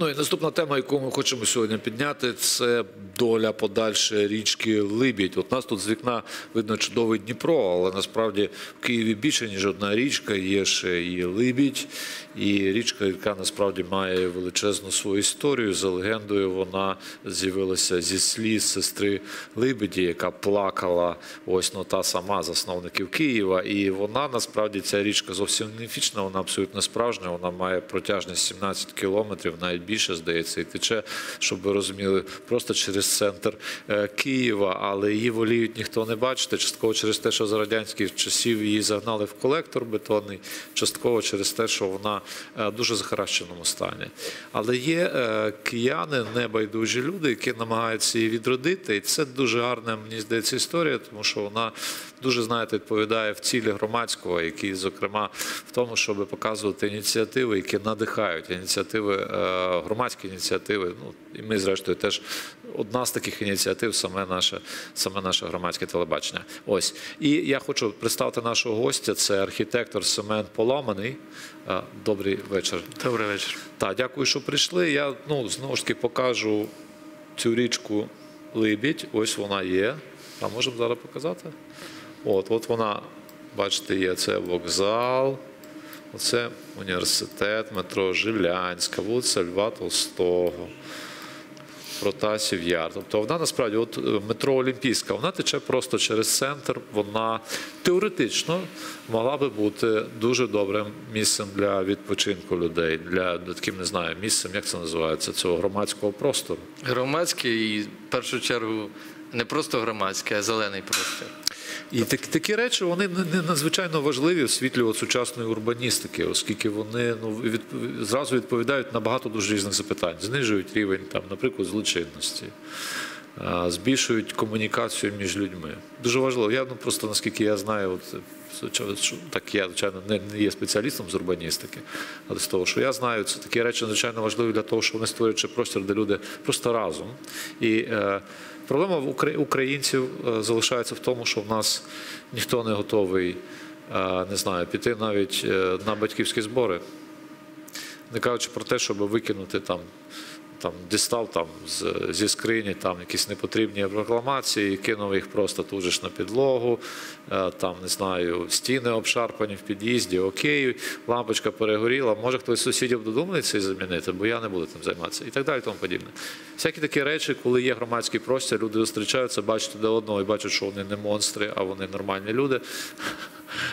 Ну і наступна тема, яку ми хочемо сьогодні підняти, це доля подальшої річки Либідь. От нас тут з вікна видно чудовий Дніпро, але насправді в Києві більше ніж одна річка. Є ще і Либідь, і річка, яка насправді має величезну свою історію. За легендою, вона з'явилася зі сліз сестри Либіді, яка плакала. Ось ну та сама засновників Києва. І вона насправді ця річка зовсім не міфічна, вона абсолютно справжня. Вона має протяжність 17 кілометрів, навіть більше здається, і тече, щоб ви розуміли, просто через центр е, Києва, але її воліють ніхто не бачити. Частково через те, що за радянських часів її загнали в колектор бетонний, частково через те, що вона е, в дуже захаращеному стані. Але є е, кияни, небайдужі люди, які намагаються її відродити, і це дуже гарна, мені здається, історія, тому що вона дуже знаєте, відповідає в цілі громадського, який, зокрема, в тому, щоб показувати ініціативи, які надихають ініціативи, громадські ініціативи. Ну і ми, зрештою, теж одна з таких ініціатив саме наше, саме наше громадське телебачення. Ось і я хочу представити нашого гостя. Це архітектор Семен Поламаний. Добрий вечір. Добрий вечір. Так, дякую, що прийшли. Я ну знову ж таки покажу цю річку Либідь. Ось вона є. А можемо зараз показати? От, от вона, бачите, є це вокзал, оце університет, метро Жилянська, вулиця Льва Толстого. Протасів Яр. Тобто вона насправді, от е, метро Олімпійська, вона тече просто через центр. Вона теоретично могла би бути дуже добрим місцем для відпочинку людей, для таким не знаю, місцем, як це називається, цього громадського простору. Громадський і в першу чергу не просто громадський, а зелений простір. І так, такі речі вони не- надзвичайно важливі в світлі от сучасної урбаністики, оскільки вони ну від, зразу відповідають на багато дуже різних запитань, знижують рівень там, наприклад, злочинності. Збільшують комунікацію між людьми. Дуже важливо. Я ну просто наскільки я знаю, от так я звичайно не, не є спеціалістом з урбаністики, але з того, що я знаю, це такі речі надзвичайно важливі для того, щоб вони створюють простір, де люди просто разом. І е, проблема українців е, залишається в тому, що в нас ніхто не готовий, е, не знаю, піти навіть е, на батьківські збори. Не кажучи про те, щоб викинути там, там дістав там з, зі скрині там якісь непотрібні прокламації, кинув їх просто тут же ж на підлогу, е, там не знаю, стіни обшарпані в під'їзді, окей, лампочка перегоріла. Може хтось з сусідів додумається і замінити, бо я не буду цим займатися, і так далі, тому подібне. Всякі такі речі, коли є громадський простір, люди зустрічаються, бачать до одного і бачать, що вони не монстри, а вони нормальні люди.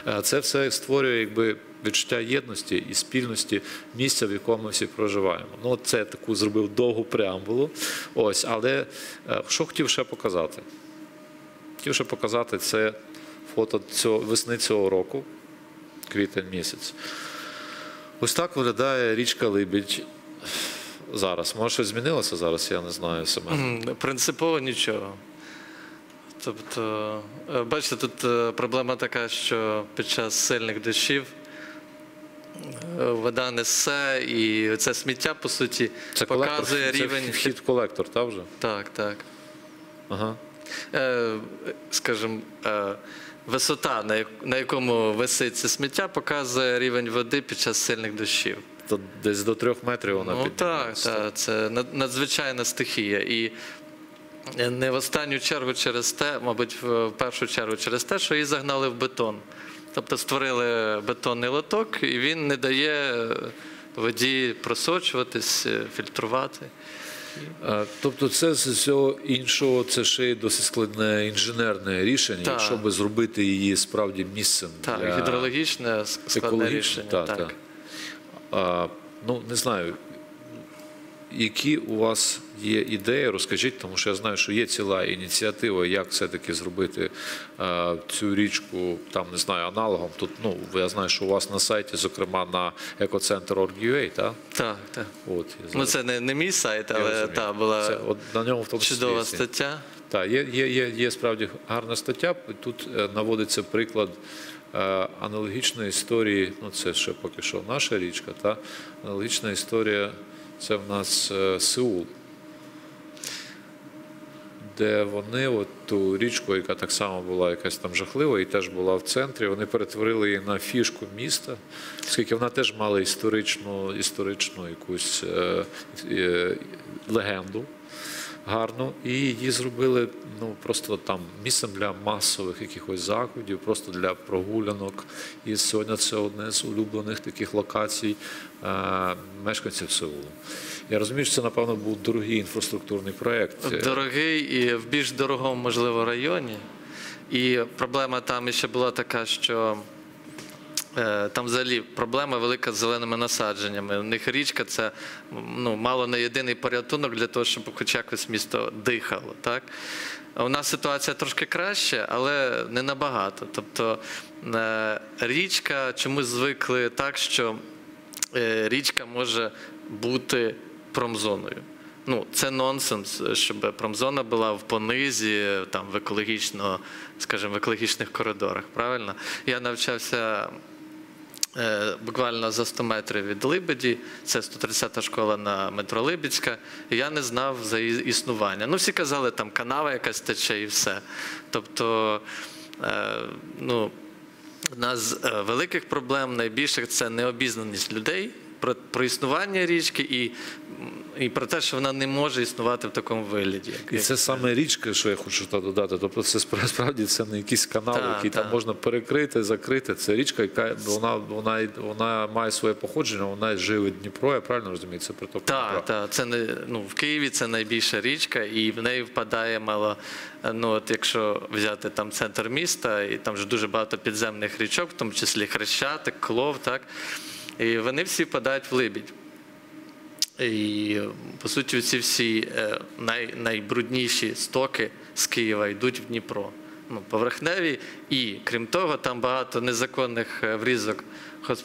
Е, Це все створює якби відчуття єдності і спільності місця, в якому ми всі проживаємо. Ну, це таку зробив довгу преамбулу. Ось, але е, що хотів ще показати? Хотів ще показати це фото цього весни цього року, квітень місяць. Ось так виглядає річка Либідь зараз. Може, щось змінилося зараз, я не знаю саме. Принципово нічого. Тобто, е, бачите, тут е, проблема така, що під час сильних дощів е, вода несе, і це сміття, по суті, Це колектор, показує це рівень. вхід в колектор, так вже? Так, так. Ага. Скажімо, висота, на як- на якому висить це сміття, показує рівень води під час сильних дощів. То десь до трьох метрів вона Ну так, піднімається. так, це надзвичайна стихія. І не в останню чергу через те, мабуть, в першу чергу через те, що її загнали в бетон. Тобто створили бетонний лоток, і він не дає воді просочуватись, е, фільтрувати. Тобто, це з всього іншого, це ще й досить складне інженерне рішення, Так. щоб зробити її справді місцем Так, для гідрологічне складне екологічне. рішення. Так, так. так. А, ну, не знаю, які у вас є ідеї, розкажіть, тому що я знаю, що є ціла ініціатива, як все-таки зробити е, цю річку, там не знаю, аналогом. Тут ну я знаю, що у вас на сайті, зокрема на екоцентр.org.ua, так? Так, так. От, я Ну, це не, не мій сайт, але та, була це, от, на ньому в тому чудова ці- стаття. так, є, є, є, є справді гарна стаття. Тут е, наводиться приклад е, аналогічної історії. Ну, це ще поки що наша річка. Та аналогічна історія це в нас е, Сеул. де вони от ту річку, яка так само була якась там жахлива і теж була в центрі, вони перетворили її на фішку міста, оскільки вона теж мала історичну, історичну якусь е, е, легенду гарно, і її зробили ну просто там місцем для масових якихось заходів, просто для прогулянок. І сьогодні це одне з улюблених таких локацій е, мешканців Сеулу. Я розумію, що це напевно був дорогий інфраструктурний проєкт. Дорогий і в більш дорогому, можливо, районі. І проблема там ще була така, що там взагалі проблема велика з зеленими насадженнями. У них річка це ну, мало не єдиний порятунок для того, щоб хоч якось місто дихало. Так? У нас ситуація трошки краще, але не набагато. Тобто е, річка чомусь звикли так, що е, річка може бути промзоною. Ну, це нонсенс, щоб промзона була в понизі, там в екологічно, скажімо, в екологічних коридорах. Правильно? Я навчався е, буквально за 100 метрів від Либеді, це 130-та школа на метро Либідська. і Я не знав за її існування. Ну, всі казали, там канава якась тече і все. Тобто, е, ну, Одна з е, великих проблем, найбільших це необізнаність людей про, про існування річки і, і про те, що вона не може існувати в такому вигляді. І це саме річка, що я хочу туди додати. Тобто, це справді це не якийсь канал, Так, який там можна перекрити, закрити. Це річка, яка вона, вона, вона має своє походження, вона живе Дніпро, я правильно розумію, це приток. Так, так, це не ну в Києві це найбільша річка, і в неї впадає мало. Ну от якщо взяти там центр міста, і там ж дуже багато підземних річок, в тому числі Хрещатик, Клов, так і вони всі впадають в Либідь. І по суті, ці всі е, най, найбрудніші стоки з Києва йдуть в Дніпро. Ну, поверхневі, і крім того, там багато незаконних е, врізок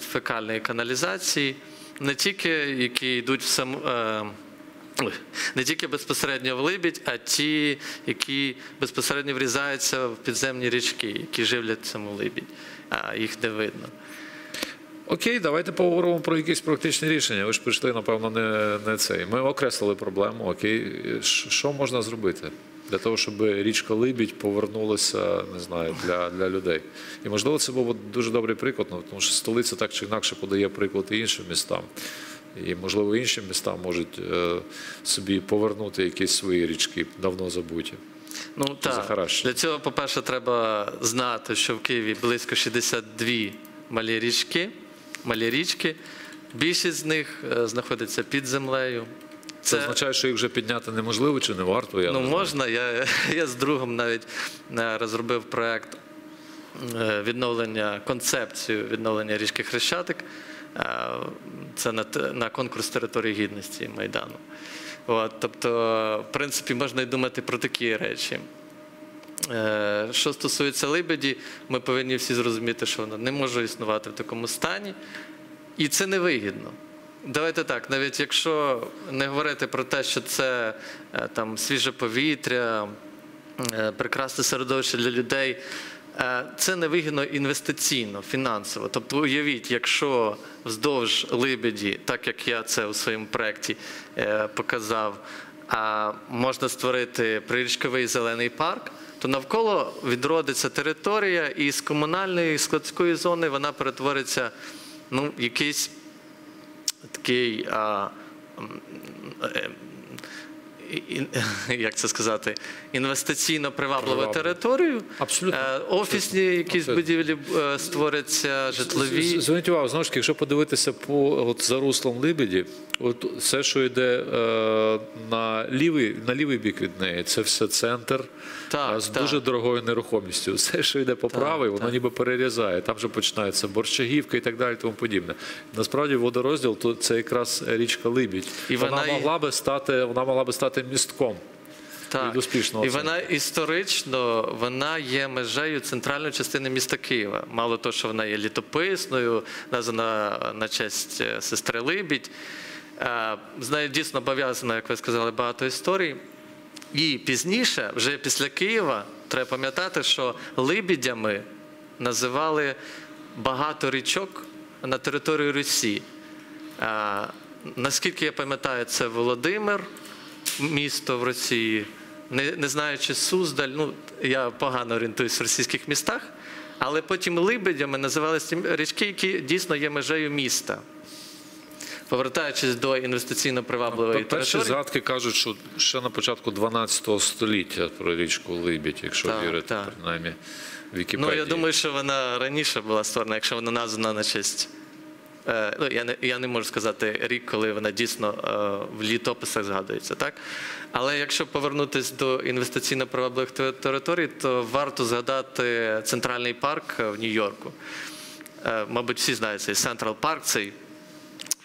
фекальної каналізації, не тільки які йдуть в саму. Е, не тільки безпосередньо в Либідь, а ті, які безпосередньо врізаються в підземні річки, які живлять саму Либідь, а їх не видно. Окей, давайте поговоримо про якісь практичні рішення. Ви ж прийшли, напевно, не, не цей. Ми окреслили проблему. Окей, що можна зробити для того, щоб річка Либідь повернулася, не знаю, для, для людей. І можливо, це був дуже добрий приклад, ну, тому що столиця так чи інакше подає приклад і іншим містам. І, можливо, інші міста можуть е, собі повернути якісь свої річки, давно забуті. Ну так для цього, по-перше, треба знати, що в Києві близько 62 малі річки. Малі річки. Більшість з них е, знаходиться під землею. Це означає, що їх вже підняти неможливо чи не варто. Я ну, не можна. Я, я з другом навіть е, розробив проект е, відновлення, концепцію відновлення річки Хрещатик. Це на, на конкурс території гідності Майдану. От, тобто, в принципі, можна й думати про такі речі. Е, Що стосується Либеді, ми повинні всі зрозуміти, що вона не може існувати в такому стані, і це невигідно. Давайте так, навіть якщо не говорити про те, що це е, там свіже повітря, е, прекрасне середовище для людей, це невигідно інвестиційно, фінансово. Тобто, уявіть, якщо вздовж Либеді, так як я це у своєму проєкті показав, можна створити прирічковий зелений парк, то навколо відродиться територія, і з комунальної складської зони вона перетвориться ну, в якийсь такий. А, е, і- як це сказати, інвестиційно привабливу територію. Абсолютно. Е, Офісні якісь Абсолютно. будівлі е, створяться, житлові. Зверніть увагу, знову ж таки, якщо подивитися по от, за руслом Либеді, от все, що йде е, на, лівий, на лівий бік від неї, це все центр Так, з так. дуже дорогою нерухомістю. Все, що йде по правий, воно так. ніби перерізає. Там вже починається борщагівка і так далі, тому подібне. Насправді водорозділ то це якраз річка Либідь. І вона, вона могла би стати, вона могла би стати містком. Так. І вона історично вона є межею центральної частини міста Києва. Мало того, що вона є літописною, названа на честь е, сестри Либідь. Е, З нею дійсно пов'язано, як ви сказали, багато історій. І пізніше, вже після Києва, треба пам'ятати, що либідями називали багато річок на території Русі. Наскільки я пам'ятаю, це Володимир, місто в Росії, не, не знаючи Суздаль, ну я погано орієнтуюсь в російських містах, але потім либедями називалися річки, які дійсно є межею міста. Повертаючись до інвестиційно привабливої Перші території. згадки кажуть, що ще на початку 12 століття про річку Либідь, якщо Так, вірити, так. принаймні, Ну, Вікіпедії. я думаю, що вона раніше була створена, якщо вона названа на честь. Е, ну, я, не, я не можу сказати рік, коли вона дійсно е, в літописах згадується, так? Але якщо повернутися до інвестиційно привабливих територій, то варто згадати центральний парк в Нью-Йорку. Е, мабуть, всі знають цей Централ Парк, цей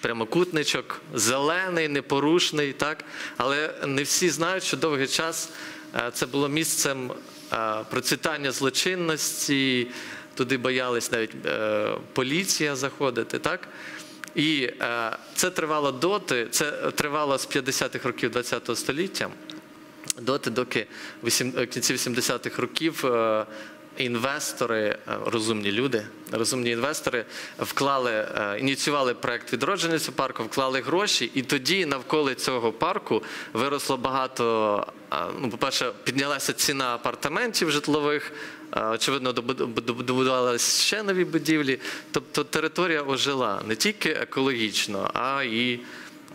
прямокутничок, зелений, непорушний, так? але не всі знають, що довгий час е, це було місцем е, процвітання злочинності, туди боялись навіть е, поліція заходити. Так? І це тривало доти, це тривало з 50-х років ХХ століття доти, доки в кінці 80-х років інвестори, е, розумні люди, розумні інвестори вклали, е, ініціювали проект відродження цього парку, вклали гроші, і тоді навколо цього парку виросло багато. е, Ну, по-перше, піднялася ціна апартаментів житлових. Очевидно, добудувалися ще нові будівлі. Тобто територія ожила не тільки екологічно, а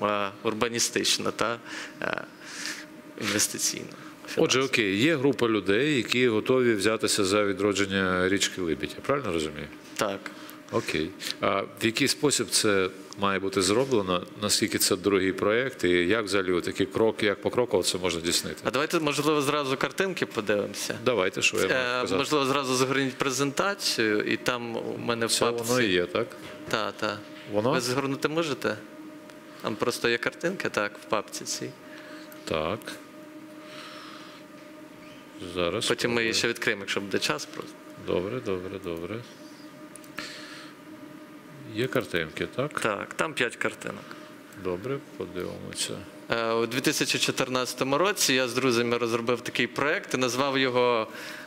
е, урбаністично та інвестиційно. Отже, окей, є група людей, які готові взятися за відродження річки Либідь. Я правильно розумію? Так. Окей. А в який спосіб це має бути зроблено? Наскільки це дорогий проєкт, і як взагалі такий крок, як покроково це можна здійснити? А давайте, можливо, зразу картинки подивимося. Давайте, що я можу Е, сказати. можливо, зразу згорніть презентацію, і там у мене в Це воно і є, так? Та, та. Воно? Ви згорнути можете? Там просто є картинки, так, в папці цій. Так. Зараз. Потім ми її ще відкриємо, якщо буде час просто. Добре, добре, добре. Є картинки, так? Так, там п'ять картинок. Добре, подивимося. Е, У 2014 році я з друзями розробив такий проект і назвав його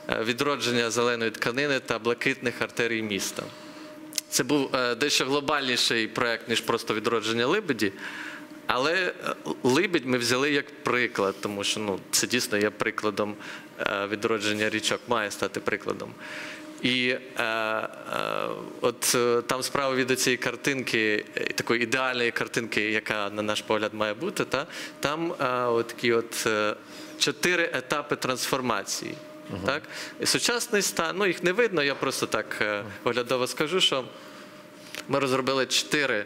е, Відродження зеленої тканини та блакитних артерій міста. Це був е, дещо глобальніший проект, ніж просто відродження Либеді. Але Либідь ми взяли як приклад, тому що ну, це дійсно є прикладом відродження річок, має стати прикладом. І е, е, от е, там справа від цієї картинки, е, такої ідеальної картинки, яка, на наш погляд, має бути, та, там е, от такі от е, чотири етапи трансформації. Так? І сучасний стан, ну їх не видно, я просто так е, оглядово скажу, що ми розробили чотири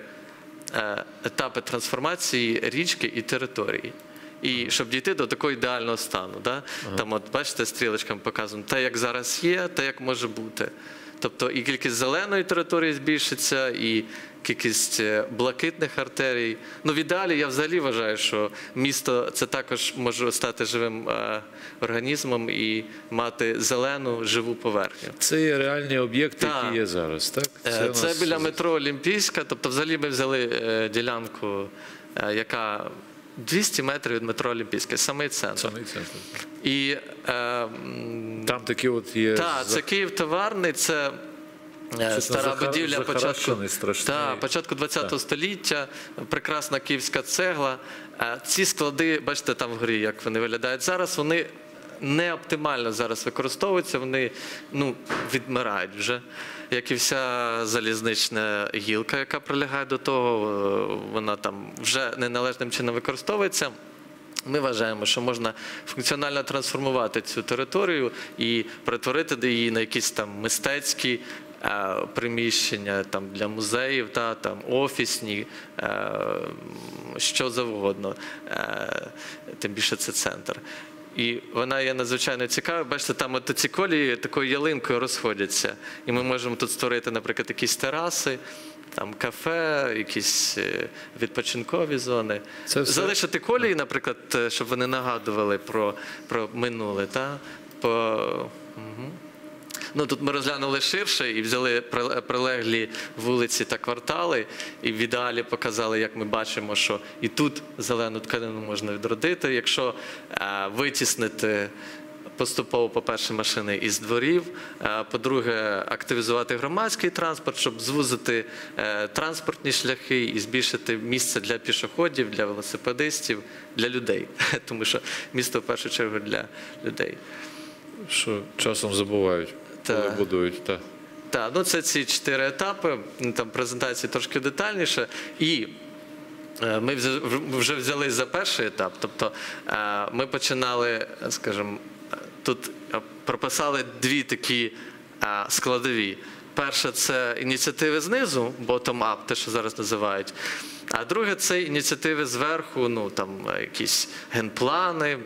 е, етапи трансформації річки і території. І щоб дійти до такого ідеального стану. Да? Там, от бачите, стрілочками показано те, як зараз є, те, як може бути. Тобто і кількість зеленої території збільшиться, і кількість е, блакитних артерій. Ну, в ідеалі я взагалі вважаю, що місто це також може стати живим е, організмом і мати зелену живу поверхню. Це є реальні об'єкти, які є зараз, так? Е, у Це, нас- біля метро Олімпійська. Тобто, взагалі ми взяли е, ділянку, е, яка 200 метрів від метро Олімпійське, самий центр. Самий центр. І е, Там такі от є. та, це Київ товарний, це. е, Стара будівля початку, та, початку 20 Так. століття, прекрасна київська цегла. Е, Ці склади, бачите, там вгорі, як вони виглядають зараз, вони не оптимально зараз використовуються, вони ну, відмирають вже. Як і вся залізнична гілка, яка прилягає до того, е, вона там вже неналежним чином використовується. Ми вважаємо, що можна функціонально трансформувати цю територію і перетворити її на якісь там мистецькі е, приміщення там, для музеїв, та, там, офісні, е, що завгодно. Тим більше це центр. І вона є надзвичайно цікава. Бачите, там от ці колії такою ялинкою розходяться. І ми можемо тут створити, наприклад, якісь тераси, там кафе, якісь е, відпочинкові зони. Це все- Залишити колії, наприклад, е, щоб вони нагадували про, про минуле. Та? По... Угу. Ну, тут ми розглянули ширше і взяли приле- прилеглі вулиці та квартали, і в ідеалі показали, як ми бачимо, що і тут зелену тканину можна відродити, якщо е, витіснити поступово, по-перше, машини із дворів. е, По-друге, активізувати громадський транспорт, щоб звузити е, транспортні шляхи і збільшити місце для пішоходів, для велосипедистів, для людей. Тому що місто в першу чергу для людей. Що часом забувають, коли будують. Так. Так, ну це ці чотири етапи. Там презентації трошки детальніше. І е, ми вже- взялись за перший етап. Тобто е, ми починали, скажімо, тут е, прописали дві такі складові. Перше це ініціативи знизу, bottom-up, те, що зараз називають. А друге це ініціативи зверху, ну там якісь генплани,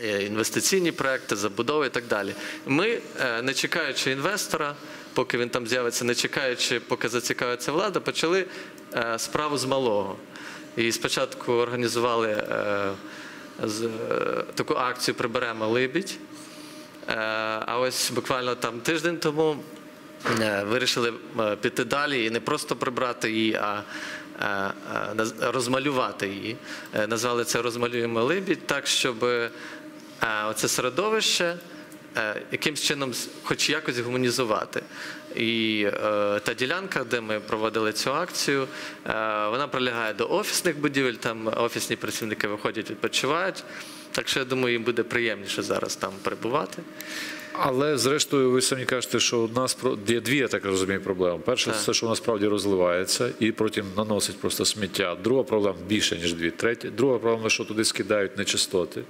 інвестиційні проекти, забудови і так далі. Ми, е, не чекаючи інвестора, поки він там з'явиться, не чекаючи, поки зацікавиться влада, почали е, справу з малого. І спочатку організували е, е, таку акцію Приберемо Либідь. Е, А ось буквально там тиждень тому е, вирішили е, піти далі і не просто прибрати її, а е, е, розмалювати її. Е, Назвали це Розмалюємо Либідь, так, щоб е, оце середовище е, якимсь чином хоч якось гуманізувати. І е, та ділянка, де ми проводили цю акцію, е, вона прилягає до офісних будівель, там офісні працівники виходять, відпочивають. Так що я думаю, їм буде приємніше зараз там перебувати. Але зрештою, ви самі кажете, що у нас є дві, я так розумію, проблеми. Перша це, що вона справді розливається і потім наносить просто сміття. Друга проблема більше, ніж дві. Третя, друга проблема, що туди скидають нечистоти.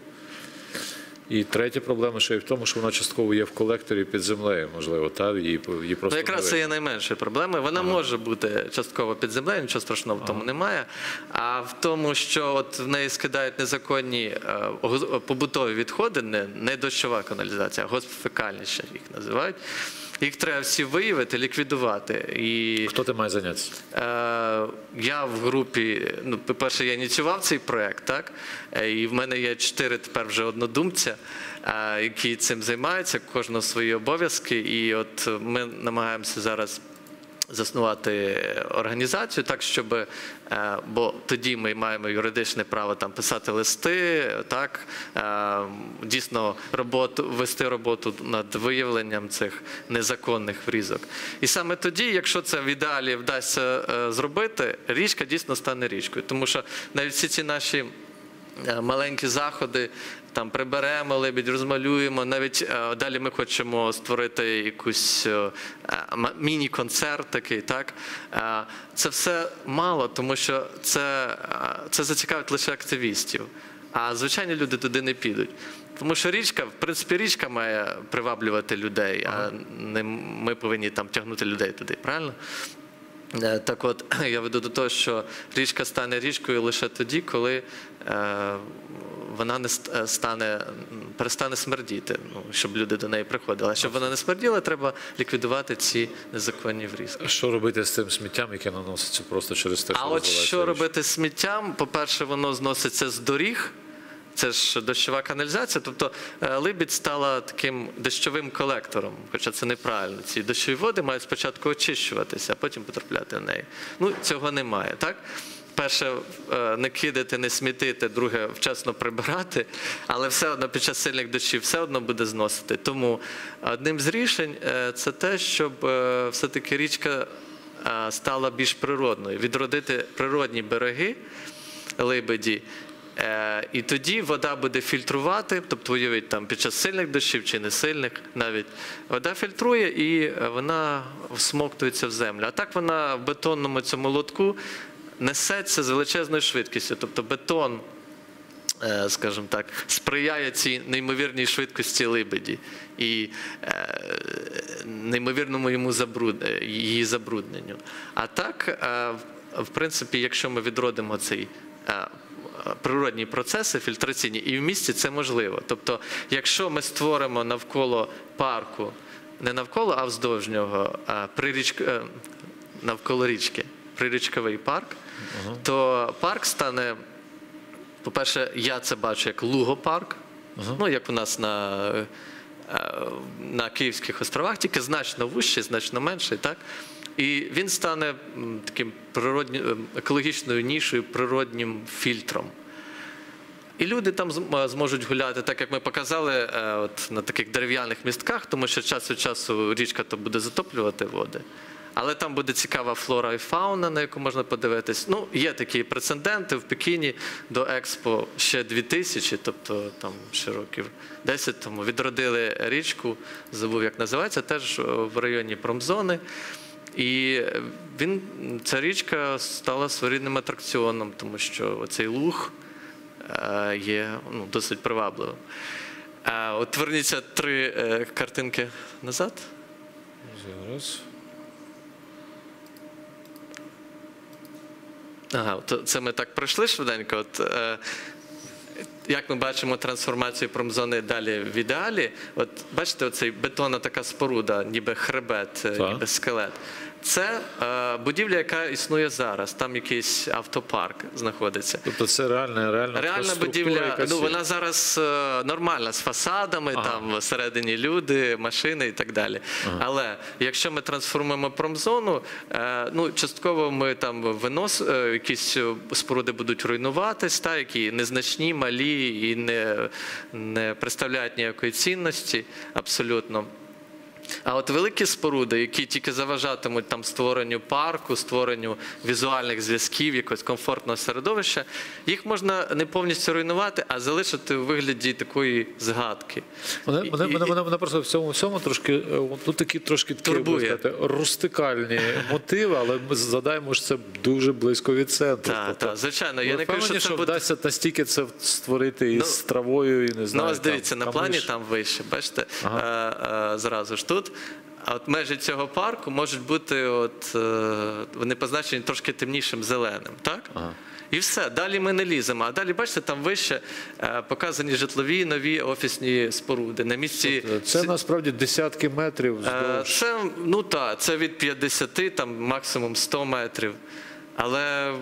І третя проблема ще й в тому, що вона частково є в колекторі під землею, можливо, та її, її просто Ну, якраз це є найменшою проблемою. Вона може бути частково під землею, нічого страшного в тому немає. А в тому, що от в неї скидають незаконні е, побутові відходи, не, не дощова каналізація, а госпфекальні ще їх називають. Їх треба всі виявити, ліквідувати. І Хто ти має зайнятися? Е, Я в групі, ну, по-перше, я ініціював цей проект, так? Е, І в мене є чотири тепер вже однодумця, е, які цим займаються, кожного свої обов'язки. І от ми намагаємося зараз заснувати організацію так, щоб е, бо тоді ми маємо юридичне право там писати листи, так е, дійсно роботу вести роботу над виявленням цих незаконних врізок. І саме тоді, якщо це в ідеалі вдасться е, зробити, річка дійсно стане річкою, тому що навіть всі ці наші. Маленькі заходи, там приберемо лебідь, розмалюємо. Навіть е, далі ми хочемо створити якусь е, міні-концерт такий. Так Е, це все мало, тому що це, е, це зацікавить лише активістів. А звичайні люди туди не підуть. Тому що річка, в принципі, річка має приваблювати людей, а не ми повинні там тягнути людей туди, правильно? Е, Так от, я веду до того, що річка стане річкою лише тоді, коли е, вона не е, стане, перестане смердіти, ну, щоб люди до неї приходили. А щоб вона не смерділа, треба ліквідувати ці незаконні врізки. А Що робити з тим сміттям, яке наноситься просто через те, що А от що робити з сміттям? По-перше, воно зноситься з доріг. Це ж дощова каналізація. Тобто е, Либідь стала таким дощовим колектором, хоча це неправильно. Ці дощові води мають спочатку очищуватися, а потім потрапляти в неї. Ну, цього немає, так? Перше, е, не кидати, не смітити, друге, вчасно прибирати, але все одно під час сильних дощів все одно буде зносити. Тому одним з рішень е, це те, щоб е, все-таки річка стала більш природною, відродити природні береги либеді. І тоді вода буде фільтрувати, тобто уявіть там під час сильних дощів чи не сильних навіть вода фільтрує і вона всмоктується в землю. А так вона в бетонному цьому лотку несеться з величезною швидкістю. Тобто бетон, е, скажімо так, сприяє цій неймовірній швидкості либеді і е, неймовірному йому забруд... її забрудненню. А так, е, в- принципі, якщо ми відродимо цей. Природні процеси фільтраційні, і в місті це можливо. Тобто, якщо ми створимо навколо парку, не навколо, а вздовж нього, а приріч... навколо річки, прирічковий парк, то парк стане по-перше, я це бачу як лугопарк, ну як у нас на, е, на Київських островах, тільки значно вищий, значно менший, так? І він стане таким природнім, екологічною нішою, природнім фільтром. І люди там зможуть гуляти, так як ми показали е, от, на таких дерев'яних містках, тому що час від часу річка то буде затоплювати води. Але там буде цікава флора і фауна, на яку можна подивитись. Ну, є такі прецеденти в Пекіні до Експо ще 2000, тобто там ще років 10 тому відродили річку, забув як називається, теж е, в районі промзони. І він, ця річка стала своєрідним атракціоном, тому що оцей луг е, є ну, досить привабливим. Е, От верніться три картинки назад. Зараз. Ага, то це ми так пройшли швиденько. От, е, як ми бачимо трансформацію промзони далі в ідеалі, от бачите, оцей бетонна така споруда, ніби хребет, е, Так. ніби скелет. Це е, будівля, яка існує зараз. Там якийсь автопарк знаходиться. Тобто це реальна, реальна, Реальна будівля, ну вона зараз е, нормальна з фасадами, Ага. там всередині люди, машини і так далі. Але якщо ми трансформуємо промзону, е, ну частково ми там винос, якісь споруди будуть руйнуватись, та які незначні, малі і не, не представляють ніякої цінності абсолютно. А от великі споруди, які тільки заважатимуть там створенню парку, створенню візуальних зв'язків, якогось комфортного середовища, їх можна не повністю руйнувати, а залишити у вигляді такої згадки. Мене, І- мене, і- мене, мене, мене просто в цьому всьому трошки тут такі трошки такі, Турбує. як сказати, рустикальні мотиви, але ми задаємо що це дуже близько від центру. Так, Тобто, так, звичайно. Я не кажу, що це буде. вдасться настільки це створити із Ну, травою, і не Ну, знаю. ось дивіться, там, на плані там вище, бачите, е, е, зразу ж тут. А от межі цього парку можуть бути, от, е, вони позначені трошки темнішим зеленим, так? І все, далі ми не ліземо. А далі, бачите, там вище е, показані житлові нові офісні споруди. На місці Це насправді десятки метрів Е, вздовж. Це, ну так, це від 50, там максимум 100 метрів. Але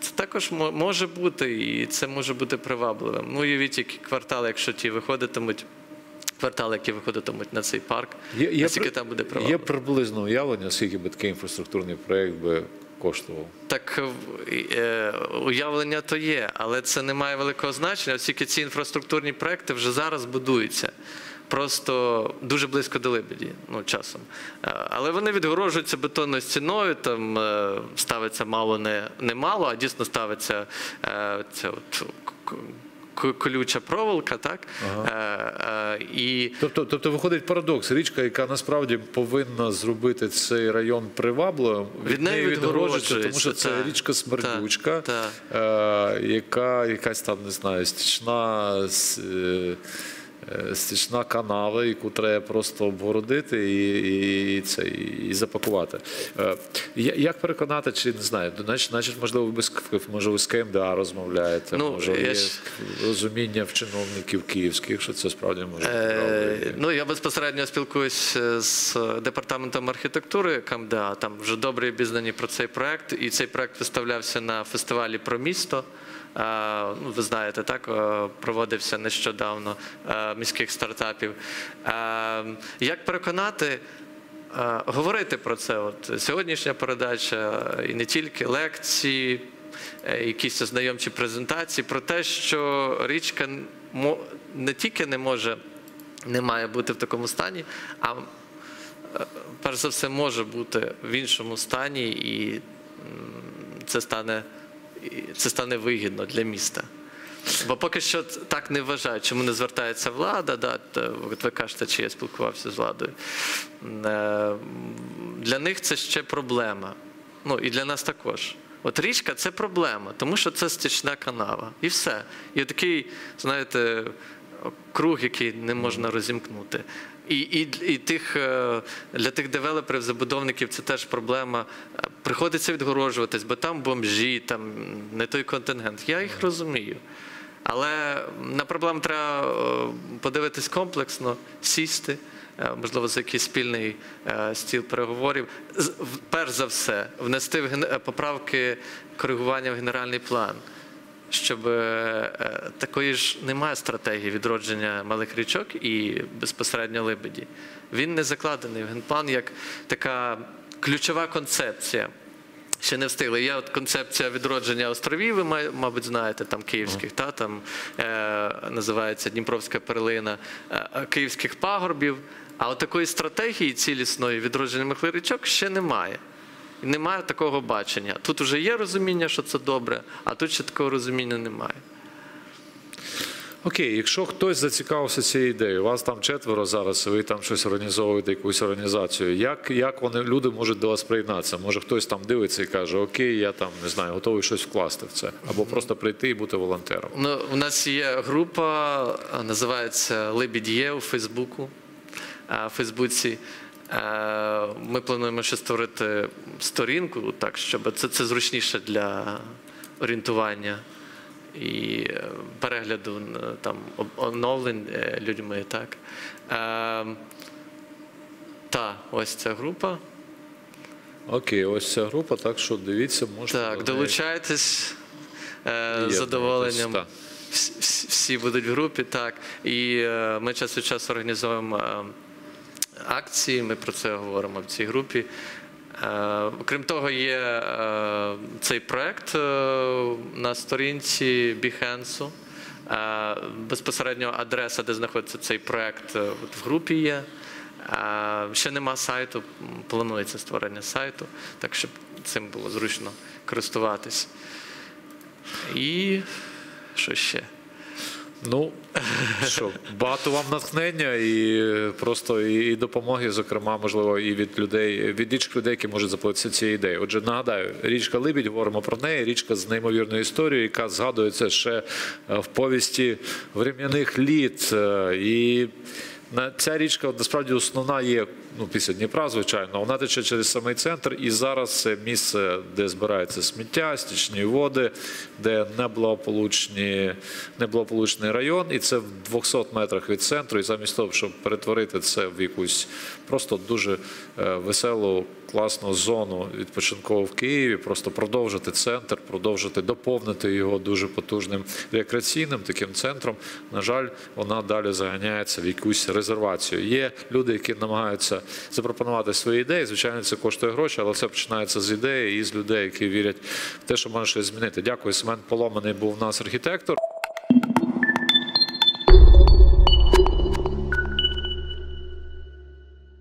це також може бути, і це може бути привабливим. Ну, уявіть, які квартали, якщо ті виходитимуть, квартали, які виходитимуть на цей парк, Є, є, наскільки там буде є приблизно уявлення, скільки би такий інфраструктурний проєкт би коштував. Так е, уявлення то є, але це не має великого значення, оскільки ці інфраструктурні проекти вже зараз будуються. Просто дуже близько до лебеді, ну часом. Е, Але вони відгорожуються бетонною стіною, там е, ставиться мало не, не мало, а дійсно ставиться е, ця от колюча проволока, так? Е, е, і Тобто, тобто виходить парадокс. Річка, яка насправді повинна зробити цей район привабливим, від, Від неї відгороджується, тому що це та, річка смердючка, та, Е, яка якась там не знаю, стічна. Е, е, Стічна канава, яку треба просто обгородити і, і, це, і запакувати. Е, Як переконати, чи не знаю, значить, можливо, ви з, може, ви з КМДА розмовляєте, Ну, може, я є розуміння в чиновників київських, що це справді може бути Е, ну, я безпосередньо спілкуюся з департаментом архітектури КМДА. Там вже добре обізнані про цей проект. І цей проект виставлявся на фестивалі про місто. Е, Ну, ви знаєте, так е, проводився нещодавно е, міських стартапів. Як переконати? Говорити про це, от сьогоднішня передача, і не тільки лекції, якісь ознайомчі презентації про те, що річка не тільки не може, не має бути в такому стані, а перш за все може бути в іншому стані, і це стане, це стане вигідно для міста. Бо поки що так не вважають, чому не звертається влада. Да, ви кажете, чи я спілкувався з владою. Е, Для них це ще проблема. Ну і для нас також. От річка це проблема, тому що це стічна канава. І все. І такий, знаєте, круг, який не можна розімкнути. І, і, і тих, е, для тих девелоперів, забудовників це теж проблема. Приходиться відгороджуватись, бо там бомжі, там не той контингент. Я їх розумію. Але на проблему треба е, подивитись комплексно, сісти, е, можливо, за якийсь спільний стіл переговорів. Перш за все, внести поправки коригування в генеральний план. Щоб е, е, такої ж немає стратегії відродження малих річок і безпосередньо лебеді. Він не закладений в генплан як така ключова концепція. ще не встигли. Є от концепція відродження островів, ви мабуть знаєте, там київських, та там е, називається Дніпровська перлина е, е, київських пагорбів. А от такої стратегії цілісної відродження махових річок ще немає. І немає такого бачення. Тут вже є розуміння, що це добре, а тут ще такого розуміння немає. Окей, якщо хтось зацікавився цією ідеєю, у вас там четверо зараз, ви там щось організовуєте, якусь організацію. Як, як вони люди можуть до вас приєднатися? Може хтось там дивиться і каже, окей, я там не знаю, готовий щось вкласти в це, або просто прийти і бути волонтером. Ну, у нас є група, називається Лебідь у Фейсбуку. в Фейсбуці. Е, Ми плануємо ще створити сторінку, так, щоб це, це зручніше для орієнтування і е, перегляду е, там, оновлень людьми. Так. Та, ось ця група. Окей, ось ця група, так що дивіться, можете. Так, долучайтесь з задоволенням. так. Всі, будуть в групі, так. І ми час від часу організуємо акції, ми про це говоримо в цій групі. Е, Крім того, є е, цей проект е, на сторінці Behance. Безпосередньо адреса, де знаходиться цей проект, е, в групі є. Ще нема сайту, планується створення сайту, так щоб цим було зручно користуватись. І що ще? Ну що, багато вам натхнення і просто і, допомоги, зокрема, можливо, і від людей, від інших людей, які можуть заплатитися цією ідеєю. Отже, нагадаю, річка Либідь, говоримо про неї. Річка з неймовірною історією, яка згадується ще е, в повісті врем'яних літ. Е, І ця річка насправді основна є ну, після Дніпра, звичайно, вона тече через самий центр, і зараз це місце, де збирається сміття, стічні води, де неблагополучні, неблагополучний район, і це в 200 метрах від центру. І замість того, щоб перетворити це в якусь просто дуже е, веселу, класну зону відпочинкову в Києві, просто продовжити центр, продовжити доповнити його дуже потужним рекреаційним таким центром. На жаль, вона далі заганяється в якусь резервацію. Є люди, які намагаються запропонувати свої ідеї. Звичайно, це коштує гроші, але це починається з ідеї і з людей, які вірять в те, що може щось змінити. Дякую. Семен Поломаний був у нас архітектор.